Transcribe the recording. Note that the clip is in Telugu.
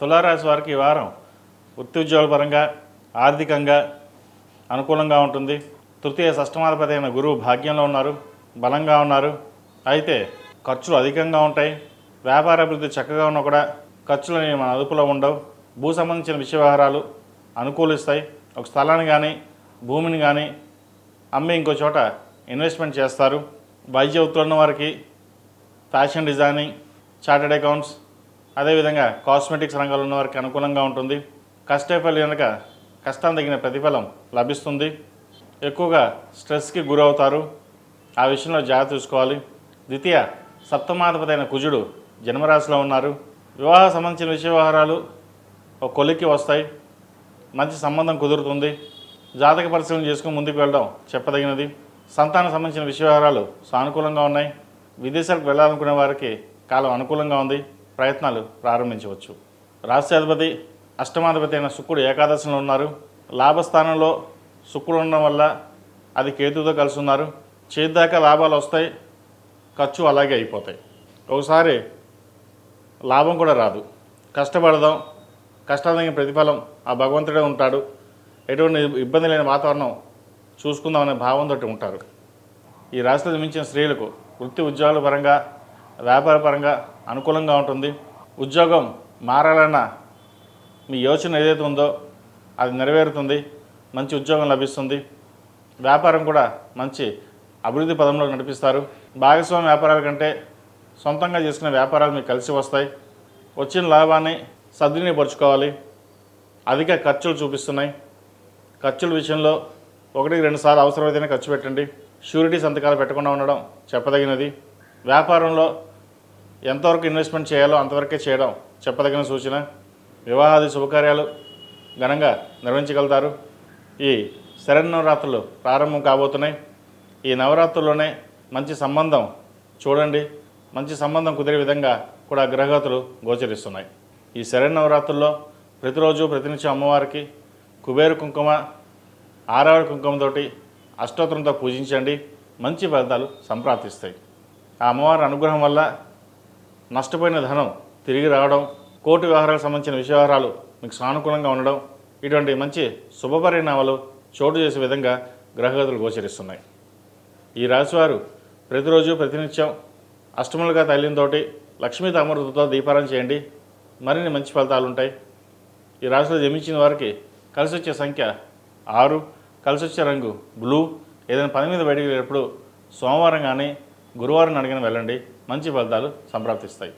తులారాశి వారికి ఈ వారం వృత్తిద్యోగ పరంగా ఆర్థికంగా అనుకూలంగా ఉంటుంది. తృతీయ షష్టమాధిపతి అయిన గురువు భాగ్యంలో ఉన్నారు బలంగా ఉన్నారు. అయితే ఖర్చులు అధికంగా ఉంటాయి. వ్యాపార అభివృద్ధి చక్కగా ఉన్నా కూడా ఖర్చులు అనేవి మన అదుపులో ఉండవు. భూ సంబంధించిన విషయ వ్యవహారాలు అనుకూలిస్తాయి. ఒక స్థలాన్ని కానీ భూమిని కానీ అమ్మి ఇంకో చోట ఇన్వెస్ట్మెంట్ చేస్తారు. వైద్య వృత్తులు వారికి ఫ్యాషన్ డిజైనింగ్ చార్టెడ్ అకౌంట్స్ అదేవిధంగా కాస్మెటిక్స్ రంగంలో ఉన్న వారికి అనుకూలంగా ఉంటుంది. కష్టపల్లి కనుక కష్టం తగిన ప్రతిఫలం లభిస్తుంది. ఎక్కువగా స్ట్రెస్కి గురవుతారు. ఆ విషయంలో జాగ్రత్త చూసుకోవాలి ద్వితీయ సప్తమాధిపతైన కుజుడు జన్మరాశిలో ఉన్నారు. వివాహ సంబంధించిన విషయ వ్యవహారాలు ఒక కొలిక్కి వస్తాయి. మంచి సంబంధం కుదురుతుంది. జాతక పరిశీలన చేసుకుని ముందుకు వెళ్ళడం చెప్పదగినది. సంతానం సంబంధించిన విషయ వ్యవహారాలు సానుకూలంగా ఉన్నాయి. విదేశాలకు వెళ్ళాలనుకునే వారికి కాలం అనుకూలంగా ఉంది. ప్రయత్నాలు ప్రారంభించవచ్చు. రాష్ట్రాధిపతి అష్టమాధిపతి అయిన శుక్రుడు ఏకాదశిలో ఉన్నారు. లాభస్థానంలో శుక్రుడు ఉండడం వల్ల అది కేతుతో కలిసి ఉన్నారు చేతిదాకా లాభాలు వస్తాయి ఖర్చు అలాగే అయిపోతాయి. ఒకసారి లాభం కూడా రాదు. కష్టపడదాం కష్టానికి ప్రతిఫలం ఆ భగవంతుడే ఉంటాడు. ఎటువంటి ఇబ్బంది లేని వాతావరణం చూసుకుందామనే భావంతో ఉంటారు. ఈ రాశిలో మించిన స్త్రీలకు వృత్తి ఉద్యోగాల పరంగా వ్యాపారపరంగా అనుకూలంగా ఉంటుంది. ఉద్యోగం మారాలన్న మీ యోచన ఏదైతే ఉందో అది నెరవేరుతుంది మంచి ఉద్యోగం లభిస్తుంది. వ్యాపారం కూడా మంచి అభివృద్ధి పదంలో నడిపిస్తారు. భాగస్వామి వ్యాపారాల కంటే సొంతంగా చేసుకునే వ్యాపారాలు మీకు కలిసి వస్తాయి. వచ్చిన లాభాన్ని సద్వినియోగపరుచుకోవాలి అధిక ఖర్చులు చూపిస్తున్నాయి. ఖర్చుల విషయంలో ఒకటికి రెండు సార్లు అవసరమైతేనే ఖర్చు పెట్టండి. షూరిటీ సంతకాలు పెట్టకుండా ఉండడం చెప్పదగినది. వ్యాపారంలో ఎంతవరకు ఇన్వెస్ట్మెంట్ చేయాలో అంతవరకే చేయడం చెప్పదగిన సూచన. వివాహాది శుభకార్యాలు ఘనంగా నిర్వహించగలుగుతారు. ఈ శరన్నవరాత్రులు ప్రారంభం కాబోతున్నాయి. ఈ నవరాత్రుల్లోనే మంచి సంబంధం చూడండి. మంచి సంబంధం కుదిరే విధంగా కూడా గ్రహగతులు గోచరిస్తున్నాయి. ఈ శరన్నవరాత్రుల్లో ప్రతిరోజు ప్రతినిత్యం అమ్మవారికి కుబేరు కుంకుమ ఆరావళి కుంకుమతోటి అష్టోత్తరంతో పూజించండి. మంచి ఫలితాలు సంప్రాప్తిస్తాయి. ఆ అమ్మవారి అనుగ్రహం వల్ల నష్టపోయిన ధనం తిరిగి రావడం కోర్టు వ్యవహారాలకు సంబంధించిన విషయవహారాలు మీకు సానుకూలంగా ఉండడం ఇటువంటి మంచి శుభపరిణామాలు చోటు చేసే విధంగా గ్రహగతులు గోచరిస్తున్నాయి. ఈ రాశివారు ప్రతిరోజు ప్రతినిత్యం అష్టములుగా తల్లితోటి లక్ష్మీ తమృతతో దీపారం చేయండి. మరిన్ని మంచి ఫలితాలు ఉంటాయి. ఈ రాశిలో జన్మించిన వారికి కలిసి వచ్చే సంఖ్య ఆరు. కలిసి వచ్చే రంగు బ్లూ. ఏదైనా పని మీద బయటికి వెళ్ళినప్పుడు సోమవారం కానీ గురువారం అడిగిన వెళ్ళండి. మంచి ఫలితాలు సంప్రాప్తిస్తాయి.